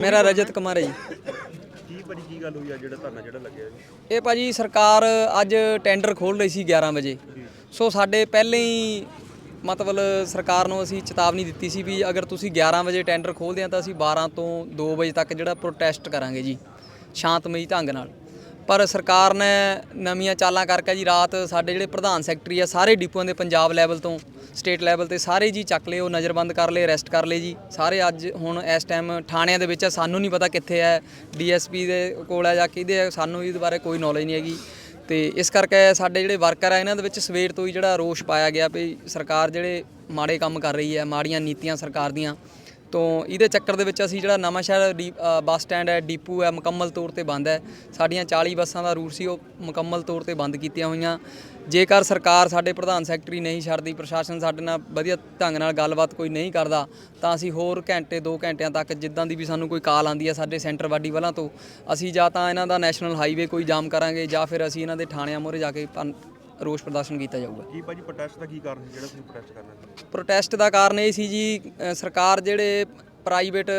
ਮੇਰਾ ਰਜਤ ਕੁਮਾਰ ਹੈ ਜੀ। ਕੀ ਭਾਜੀ ਕੀ ਗੱਲ ਹੋਈ ਆ ਜਿਹੜਾ ਧਰਨਾ ਜਿਹੜਾ ਲੱਗਿਆ ਜੀ? ਇਹ ਭਾਜੀ ਸਰਕਾਰ ਅੱਜ ਟੈਂਡਰ ਖੋਲ ਰਹੀ ਸੀ 11 ਵਜੇ। ਸੋ ਸਾਡੇ ਪਹਿਲੇ ਹੀ ਮਤਲਬ ਸਰਕਾਰ ਨੂੰ ਅਸੀਂ ਚੇਤਾਵਨੀ ਦਿੱਤੀ ਸੀ ਵੀ ਅਗਰ ਤੁਸੀਂ 11 ਵਜੇ ਟੈਂਡਰ ਖੋਲਦੇ ਆ ਤਾਂ ਅਸੀਂ 12 ਤੋਂ 2 ਵਜੇ ਤੱਕ ਜਿਹੜਾ ਪ੍ਰੋਟੈਸਟ ਕਰਾਂਗੇ ਜੀ ਸ਼ਾਂਤਮਈ ਢੰਗ ਨਾਲ। ਪਰ ਸਰਕਾਰ ਨੇ ਨਵੀਆਂ ਚਾਲਾਂ ਕਰਕੇ ਜੀ ਰਾਤ ਸਾਡੇ ਜਿਹੜੇ ਪ੍ਰਧਾਨ ਸੈਕਟਰੀ ਆ ਸਾਰੇ ਡਿਪੂਆਂ ਦੇ ਪੰਜਾਬ ਲੈਵਲ ਤੋਂ ਸਟੇਟ ਲੈਵਲ ਤੇ ਸਾਰੇ ਜੀ ਚੱਕ ਲਏ ਉਹ ਨਜ਼ਰਬੰਦ ਕਰ ਲਏ ਅਰੈਸਟ ਕਰ ਲਏ ਜੀ। ਸਾਰੇ ਅੱਜ ਹੁਣ ਇਸ ਟਾਈਮ ਥਾਣਿਆਂ ਦੇ ਵਿੱਚ ਆ, ਸਾਨੂੰ ਨਹੀਂ ਪਤਾ ਕਿੱਥੇ ਹੈ ਡੀਐਸਪੀ ਦੇ ਕੋਲ ਹੈ ਜਾਂ ਕਿਹਦੇ ਹੈ ਸਾਨੂੰ ਇਹਦੇ ਬਾਰੇ ਕੋਈ ਨੌਲੇਜ ਨਹੀਂ ਹੈਗੀ। ਤੇ ਇਸ ਕਰਕੇ ਸਾਡੇ ਜਿਹੜੇ ਵਰਕਰ ਆ ਇਹਨਾਂ ਦੇ ਵਿੱਚ ਸਵੇਰ ਤੋਂ ਹੀ ਜਿਹੜਾ ਰੋਸ਼ ਪਾਇਆ ਗਿਆ ਵੀ ਸਰਕਾਰ ਜਿਹੜੇ ਮਾੜੇ ਕੰਮ ਕਰ ਰਹੀ ਹੈ ਮਾੜੀਆਂ ਨੀਤੀਆਂ ਸਰਕਾਰ ਦੀਆਂ ਤੋਂ ਇਹਦੇ ਚੱਕਰ ਦੇ ਵਿੱਚ ਅਸੀਂ ਜਿਹੜਾ ਨਵਾਂ ਸ਼ਹਿਰ ਡੀ- ਬੱਸ ਸਟੈਂਡ ਹੈ, ਡੀਪੂ ਹੈ, ਮੁਕੰਮਲ ਤੌਰ ਤੇ ਬੰਦ ਹੈ। ਸਾਡੀਆਂ 40 ਬੱਸਾਂ ਦਾ ਰੂਟ ਸੀ, ਉਹ ਮੁਕੰਮਲ ਤੌਰ ਤੇ ਬੰਦ ਕੀਤੀਆਂ ਹੋਈਆਂ। ਜੇਕਰ ਸਰਕਾਰ ਸਾਡੇ ਪ੍ਰਧਾਨ ਸੈਕਟਰੀ ਨਹੀਂ ਛੱਡਦੀ, ਪ੍ਰਸ਼ਾਸਨ ਸਾਡੇ ਨਾਲ ਵਧੀਆ ਢੰਗ ਨਾਲ ਗੱਲਬਾਤ ਕੋਈ ਨਹੀਂ ਕਰਦਾ, ਤਾਂ ਅਸੀਂ ਹੋਰ ਘੰਟੇ 2 ਘੰਟਿਆਂ ਤੱਕ ਜਿੱਦਾਂ ਦੀ ਵੀ ਸਾਨੂੰ ਕੋਈ ਕਾਲ ਆਂਦੀ ਹੈ ਸਾਡੇ ਸੈਂਟਰ ਵਾਡੀ ਵਾਲਾਂ ਤੋਂ, ਅਸੀਂ ਜਾਂ ਤਾਂ ਇਹਨਾਂ ਦਾ ਨੈਸ਼ਨਲ ਹਾਈਵੇ ਕੋਈ ਜਾਮ ਕਰਾਂਗੇ ਜਾਂ ਫਿਰ ਅਸੀਂ ਇਹਨਾਂ ਦੇ ਥਾਣਿਆਂ ਮੂਹਰੇ ਜਾ ਕੇ ਪਨ- ਰੋਸ ਪ੍ਰਦਰਸ਼ਨ ਕੀਤਾ ਜਾਊਗਾ। ਕੀ ਭਾਜੀ ਪ੍ਰੋਟੈਸਟ ਦਾ ਕੀ ਕਾਰਨ ਸੀ? ਜਿਹੜਾ ਤੁਸੀਂ ਪ੍ਰੋਟੈਸਟ ਕਰਨਾ ਸੀ? ਪ੍ਰੋਟੈਸਟ ਦਾ ਕਾਰਨ ਇਹ ਸੀ ਜੀ ਅ, ਸਰਕਾਰ ਜਿਹੜੇ ਪ੍ਰਾਈਵੇਟ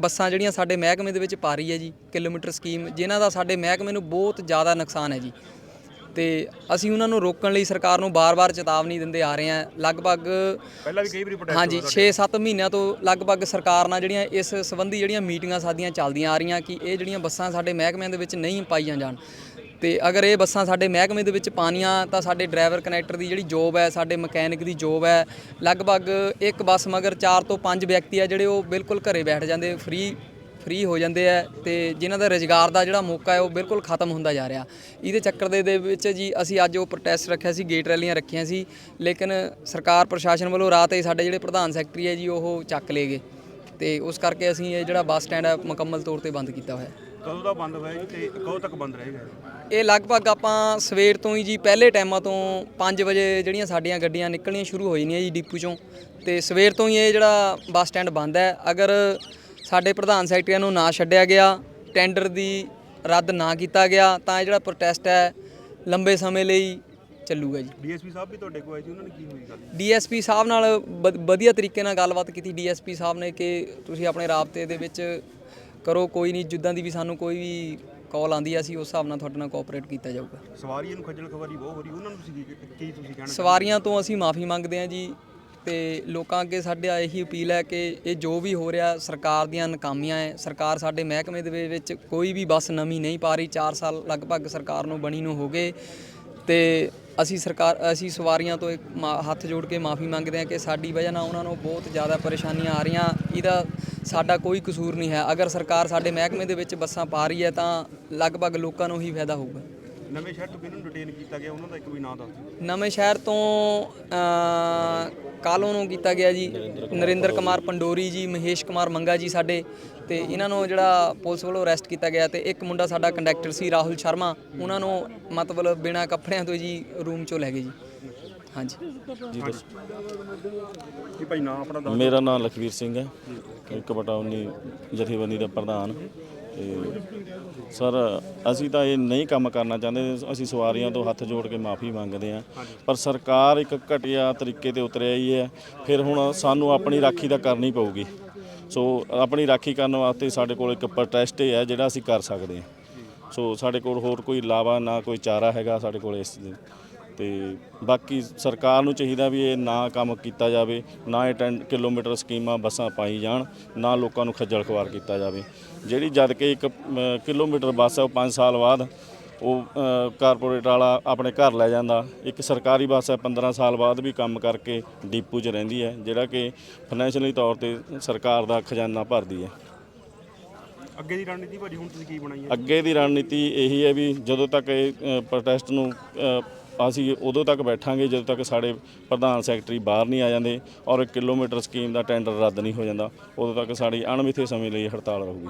ਬੱਸਾਂ ਜਿਹੜੀਆਂ ਸਾਡੇ ਮਹਿਕਮੇ ਦੇ ਵਿੱਚ ਪਾ ਰਹੀ ਹੈ ਜੀ ਕਿਲੋਮੀਟਰ ਸਕੀਮ ਜਿਨ੍ਹਾਂ ਦਾ ਸਾਡੇ ਮਹਿਕਮੇ ਨੂੰ ਬਹੁਤ ਜ਼ਿਆਦਾ ਨੁਕਸਾਨ ਹੈ ਜੀ। ਤੇ ਅਸੀਂ ਉਹਨਾਂ ਨੂੰ ਰੋਕਣ ਲਈ ਸਰਕਾਰ ਨੂੰ ਬਾਰ-ਬਾਰ ਚੇਤਾਵਨੀ ਦਿੰਦੇ ਆ ਰਹੇ ਹਾਂ। ਲਗਭਗ ਪਹਿਲਾਂ ਵੀ ਕਈ ਵਾਰੀ ਪ੍ਰੋਟੈਸਟ ਹਾਂਜੀ 6-7 ਮਹੀਨਿਆਂ ਤੋਂ ਲਗਭਗ ਸਰਕਾਰ ਨਾਲ ਜਿਹੜੀਆਂ ਇਸ ਸੰਬੰਧੀ ਜਿਹੜੀਆਂ ਮੀਟਿੰਗਾਂ ਸਾਡੀਆਂ ਚੱਲਦੀਆਂ ਆ ਰਹੀਆਂ ਕਿ ਇਹ ਜਿਹੜੀਆਂ ਬੱਸਾਂ ਸਾਡੇ ਮਹਿਕਮਿਆਂ ਦੇ ਵਿੱਚ ਨਹੀਂ ਪਾਈਆਂ ਜਾਣ। ਤੇ ਅਗਰ ਇਹ ਬੱਸਾਂ ਸਾਡੇ ਮਹਿਕਮੇ ਦੇ ਵਿੱਚ ਪਾਣੀਆਂ, ਤਾਂ ਸਾਡੇ ਡਰਾਈਵਰ ਕਨੈਕਟਰ ਦੀ ਜਿਹੜੀ ਜੋਬ ਹੈ, ਸਾਡੇ ਮਕੈਨਿਕ ਦੀ ਜੋਬ ਹੈ, ਲਗਭਗ ਇੱਕ ਬੱਸ ਮਗਰ 4 ਤੋਂ 5 ਵਿਅਕਤੀ ਆ ਜਿਹੜੇ ਉਹ ਬਿਲਕੁਲ ਘਰੇ ਬੈਠ ਜਾਂਦੇ, ਫ੍ਰੀ ਫ੍ਰੀ ਹੋ ਜਾਂਦੇ ਆ ਤੇ ਜਿਨ੍ਹਾਂ ਦਾ ਰੋਜ਼ਗਾਰ ਦਾ ਜਿਹੜਾ ਮੌਕਾ ਹੈ, ਉਹ ਬਿਲਕੁਲ ਖਤਮ ਹੁੰਦਾ ਜਾ ਰਿਹਾ। ਇਹਦੇ ਚੱਕਰ ਦੇ ਦੇ ਵਿੱਚ ਜੀ ਅਸੀਂ ਅੱਜ ਉਹ ਪ੍ਰੋਟੈਸਟ ਰੱਖਿਆ ਸੀ, ਗੇਟ ਰੈਲੀਆਂ ਰੱਖੀਆਂ ਸੀ, ਲੇਕਿਨ ਸਰਕਾਰ ਪ੍ਰਸ਼ਾਸਨ ਵੱਲੋਂ ਰਾਤ ਹੀ ਸਾਡੇ ਜਿਹੜੇ ਪ੍ਰਧਾਨ ਸੈਕਟਰੀ ਹੈ ਜੀ, ਉਹ ਚੱਕ ਲਏ ਗਏ। ਤੇ ਉਸ ਕਰਕੇ ਅਸੀਂ ਇਹ ਜਿਹੜਾ ਬੱਸ ਸਟੈਂਡ ਹੈ ਮੁਕੰਮਲ ਤੌਰ ਤੇ ਬੰਦ ਕੀਤਾ ਹੋਇਆ ਹੈ। ਕਦੋਂ ਦਾ ਬੰਦ ਹੋਇਆ ਜੀ ਤੇ ਕਦੋਂ ਤੱਕ ਬੰਦ ਰਹੇਗਾ ਇਹ ਲਗਭਗ ਆਪਾਂ ਸਵੇਰ ਤੋਂ ਹੀ ਜੀ ਪਹਿਲੇ ਟਾਈਮਾਂ ਤੋਂ 5 ਵਜੇ ਜਿਹੜੀਆਂ ਸਾਡੀਆਂ ਗੱਡੀਆਂ ਨਿਕਲਣੀਆਂ ਸ਼ੁਰੂ ਹੋ ਜਾਂਦੀਆਂ ਜੀ ਡਿਪੂ ਚੋਂ। ਤੇ ਸਵੇਰ ਤੋਂ ਹੀ ਇਹ ਜਿਹੜਾ ਬੱਸ ਸਟੈਂਡ ਬੰਦ ਹੈ। ਅਗਰ ਸਾਡੇ ਪ੍ਰਧਾਨ ਸੈਕਟਰੀਆਂ ਨੂੰ ਨਾ ਛੱਡਿਆ ਗਿਆ ਟੈਂਡਰ ਦੀ ਰੱਦ ਨਾ ਕੀਤਾ ਗਿਆ ਤਾਂ ਇਹ ਜਿਹੜਾ ਪ੍ਰੋਟੈਸਟ ਹੈ ਲੰਬੇ ਸਮੇਂ ਲਈ ਚੱਲੂਗਾ ਜੀ। ਡੀਐਸਪੀ ਸਾਹਿਬ ਵੀ ਤੁਹਾਡੇ ਕੋਲ ਆਏ ਸੀ ਉਹਨਾਂ ਨੇ ਕੀ ਹੋਈ ਗੱਲ? ਡੀਐਸਪੀ ਸਾਹਿਬ ਨਾਲ ਵ- ਵਧੀਆ ਤਰੀਕੇ ਨਾਲ ਗੱਲਬਾਤ ਕੀਤੀ। ਡੀਐਸਪੀ ਸਾਹਿਬ ਨੇ ਕਿ ਤੁਸੀਂ ਆਪਣੇ ਰਾਬਤੇ ਦੇ ਵਿੱਚ ਕਰੋ ਕੋਈ ਨਹੀਂ ਜਿੱਦਾਂ ਦੀ ਵੀ ਸਾਨੂੰ ਕੋਈ ਵੀ ਕਾਲ ਆਂਦੀ ਆ ਅਸੀਂ ਉਸ ਹਿਸਾਬ ਨਾਲ ਤੁਹਾਡੇ ਨਾਲ ਕੋਆਪਰੇਟ ਕੀਤਾ ਜਾਊਗਾ। ਸਵਾਰੀਆਂ ਨੂੰ ਖੱਜਲ ਖਵਾਰੀ ਬਹੁਤ ਹੋ ਰਹੀ ਉਹਨਾਂ ਨੂੰ ਤੁਸੀਂ ਕੀ ਕੀ ਤੁਸੀਂ ਕਹਿਣਾ ਸਵਾਰੀਆਂ ਤੋਂ ਅਸੀਂ ਮਾਫੀ ਮੰਗਦੇ ਹਾਂ ਜੀ ਤੇ ਲੋਕਾਂ ਅੱਗੇ ਸਾਡਾ ਇਹੀ ਅਪੀਲ ਹੈ ਕਿ ਇਹ ਜੋ ਵੀ ਹੋ ਰਿਹਾ ਸਰਕਾਰ ਦੀਆਂ ਨਾਕਾਮੀਆਂ ਹੈ ਸਰਕਾਰ ਸਾਡੇ ਮਹਿਕਮੇ ਦੇ ਵਿੱਚ ਕੋਈ ਵੀ ਬੱਸ ਨਵੀਂ ਨਹੀਂ ਪਾ ਰਹੀ 4 ਸਾਲ ਲਗਭਗ ਸਰਕਾਰ ਨੂੰ ਬਣੀ ਨੂੰ ਹੋ ਗਏ। ਤੇ ਅਸੀਂ ਸਰਕਾਰ, ਅਸੀਂ ਸਵਾਰੀਆਂ ਤੋਂ ਇੱਕ ਮਾ- ਹੱਥ ਜੋੜ ਕੇ ਮਾਫੀ ਮੰਗਦੇ ਹਾਂ ਕਿ ਸਾਡੀ ਵਜ੍ਹਾ ਨਾਲ ਉਹਨਾਂ ਨੂੰ ਬਹੁਤ ਜ਼ਿਆਦਾ ਪਰੇਸ਼ਾਨੀਆਂ ਆ ਰਹੀਆਂ। ਇਹਦਾ ਸਾਡਾ ਕੋਈ ਕਸੂਰ ਨਹੀਂ ਹੈ। ਅਗਰ ਸਰਕਾਰ ਸਾਡੇ ਮਹਿਕਮੇ ਦੇ ਵਿੱਚ ਬੱਸਾਂ ਪਾ ਰਹੀ ਹੈ ਤਾਂ ਲਗਭਗ ਲੋਕਾਂ ਨੂੰ ਹੀ ਫਾਇਦਾ ਹੋਊਗਾ। ਨਵੇਂ ਸ਼ਹਿਰ ਤੋਂ ਕਿਹਨੂੰ ਡਿਟੇਨ ਕੀਤਾ ਗਿਆ? ਉਹਨਾਂ ਦਾ ਇੱਕ ਵੀ ਨਾਂ ਦੱਸ ਦਿਓ। ਨਵੇਂ ਸ਼ਹਿਰ ਤੋਂ ਕਾਲੋਂ ਨੂੰ ਕੀਤਾ ਗਿਆ ਜੀ? ਨਰਿੰਦਰ ਕੁਮਾਰ ਪੰਡੋਰੀ ਜੀ ਮਹੇਸ਼ ਕੁਮਾਰ ਮੰਗਾ ਜੀ ਸਾਡੇ ਤੇ ਇਹਨਾਂ ਨੂੰ ਜਿਹੜਾ ਪੁਲਿਸ ਵੱਲੋਂ ਅਰੈਸਟ ਕੀਤਾ ਗਿਆ ਤੇ ਇੱਕ ਮੁੰਡਾ ਸਾਡਾ ਕੰਡਕਟਰ ਸੀ ਰਾਹੁਲ ਸ਼ਰਮਾ। ਉਹਨਾਂ ਨੂੰ ਮਤਲਬ ਬਿਨਾਂ ਕੱਪੜਿਆਂ ਤੋਂ ਜੀ ਰੂਮ ਚੋਂ ਲੈ ਗਏ ਜੀ। ਹਾਂਜੀ। ਕੀ ਭਾਈ ਨਾਂ ਆਪਣਾ ਦੱਸ ਮੇਰਾ ਨਾਮ ਲਖਵੀਰ ਸਿੰਘ ਹੈ। ਇੱਕ ਬਟਾ 19 ਜਥੇਬੰਦੀ ਦਾ ਪ੍ਰਧਾਨ। ਤੇ ਸਰ, ਅਸੀਂ ਤਾਂ ਇਹ ਨਹੀਂ ਕੰਮ ਕਰਨਾ ਚਾਹੁੰਦੇ। ਅਸੀਂ ਸਵਾਰੀਆਂ ਤੋਂ ਹੱਥ ਜੋੜ ਕੇ ਮਾਫੀ ਮੰਗਦੇ ਹਾਂ। ਪਰ ਸਰਕਾਰ ਇੱਕ ਘਟੀਆ ਤਰੀਕੇ ਤੇ ਉਤਰਿਆ ਹੀ ਹੈ। ਫਿਰ ਹੁਣ ਸਾਨੂੰ ਆਪਣੀ ਰਾਖੀ ਤਾਂ ਕਰਨੀ ਪਊਗੀ। ਸੋ ਆਪਣੀ ਰਾਖੀ ਕਰਨ ਵਾਸਤੇ ਸਾਡੇ ਕੋਲ ਇੱਕ ਪ੍ਰੋਟੈਸਟ ਹੈ ਜਿਹੜਾ ਅਸੀਂ ਕਰ ਸਕਦੇ ਹਾਂ। ਸੋ ਸਾਡੇ ਕੋਲ ਹੋਰ ਕੋਈ ਇਲਾਵਾ ਨਾ ਕੋਈ ਚਾਰਾ ਹੈਗਾ ਸਾਡੇ ਕੋਲ ਇਸ ਤੇ ਬਾਕੀ ਸਰਕਾਰ ਨੂੰ ਚਾਹੀਦਾ ਵੀ ਇਹ ਨਾ ਕੰਮ ਕੀਤਾ ਜਾਵੇ ਨਾ ਇਹ 10 ਕਿਲੋਮੀਟਰ ਸਕੀਮਾਂ ਬੱਸਾਂ ਪਾਈ ਜਾਣ ਨਾ ਲੋਕਾਂ ਨੂੰ ਖੱਜਲ ਖਵਾਰ ਕੀਤਾ ਜਾਵੇ। ਜਿਹੜੀ ਜਦ ਕਿ ਇੱਕ ਅਮ, ਕਿਲੋਮੀਟਰ ਬੱਸ ਹੈ ਉਹ 5 ਸਾਲ ਬਾਅਦ ਉਹ ਕਾਰਪੋਰੇਟ ਵਾਲਾ ਆਪਣੇ ਘਰ ਲੈ ਜਾਂਦਾ। ਇੱਕ ਸਰਕਾਰੀ ਬੱਸ ਹੈ 15 ਸਾਲ ਬਾਅਦ ਵੀ ਕੰਮ ਕਰਕੇ ਡੀਪੂ 'ਚ ਰਹਿੰਦੀ ਹੈ ਜਿਹੜਾ ਕਿ ਫਾਈਨੈਂਸ਼ੀਅਲੀ ਤੌਰ ਤੇ ਸਰਕਾਰ ਦਾ ਖਜ਼ਾਨਾ ਭਰਦੀ ਹੈ। ਅੱਗੇ ਦੀ ਰਣਨੀਤੀ ਭਾਜੀ ਹੁਣ ਤੁਸੀਂ ਕੀ ਬਣਾਈ ਹੈ? ਅੱਗੇ ਦੀ ਰਣਨੀਤੀ ਇਹੀ ਹੈ ਵੀ ਜਦੋਂ ਤੱਕ ਇਹ ਪ੍ਰੋਟੈਸਟ ਨੂੰ ਅਸੀਂ ਉਦੋਂ ਤੱਕ ਬੈਠਾਂਗੇ ਜਦੋਂ ਤੱਕ ਸਾਡੇ ਪ੍ਰਧਾਨ ਸੈਕਟਰੀ ਬਾਹਰ ਨਹੀਂ ਆ ਜਾਂਦੇ ਔਰ ਕਿਲੋਮੀਟਰ ਸਕੀਮ ਦਾ ਟੈਂਡਰ ਰੱਦ ਨਹੀਂ ਹੋ ਜਾਂਦਾ, ਉਦੋਂ ਤੱਕ ਸਾਡੀ ਅਣਮਿੱਥੇ ਸਮੇਂ ਲਈ ਹੜਤਾਲ ਰਹੂਗੀ।